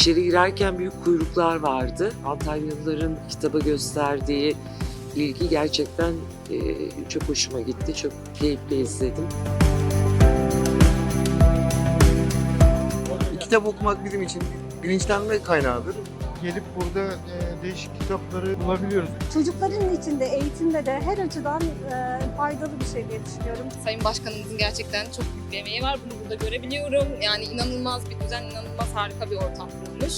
İçeri girerken büyük kuyruklar vardı. Antalyalıların kitaba gösterdiği ilgi gerçekten e, çok hoşuma gitti. Çok keyifle izledim. Kitap okumak bizim için bilinçlenme kaynağıdır. Gelip burada e, değişik kitapları bulabiliyoruz. Çocukların içinde, eğitimde de her açıdan e, faydalı bir şey diye düşünüyorum. Sayın Başkanımızın gerçekten çok büyük bir emeği var. Bunu burada görebiliyorum. Yani inanılmaz bir düzen, inanılmaz harika bir ortam kurulmuş.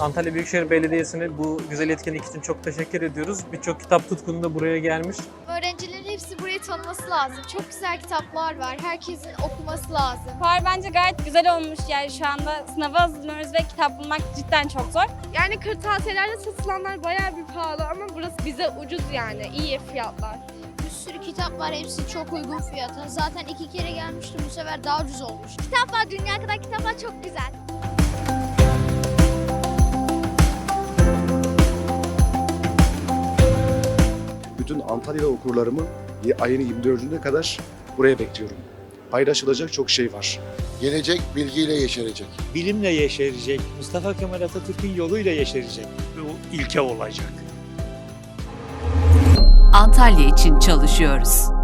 Antalya Büyükşehir Belediyesi'ne bu güzel etkinlik için çok teşekkür ediyoruz. Birçok kitap tutkunu da buraya gelmiş. Öğrencilerin hepsi burayı tanıması lazım. Çok güzel kitaplar var. Herkesin okuması lazım. Fuar bence gayet güzel olmuş yani şu anda sınava hazırlanıyoruz ve kitap bulmak cidden çok zor. Yani kırtasiyelerde satılanlar bayağı bir pahalı ama burası bize ucuz yani iyi fiyatlar. Bir sürü kitap var. Hepsi çok uygun fiyata. Zaten iki kere gelmiştim. Bu sefer daha ucuz olmuş. Kitaplar dünya kadar kitaplar çok güzel. Bütün Antalyalı okurlarımı ayın 24'üne kadar buraya bekliyorum. Paylaşılacak çok şey var. Gelecek bilgiyle yeşerecek. bilimle yeşerecek, Mustafa Kemal Atatürk'ün yoluyla yeşerecek. Bu ilke olacak. Antalya için çalışıyoruz.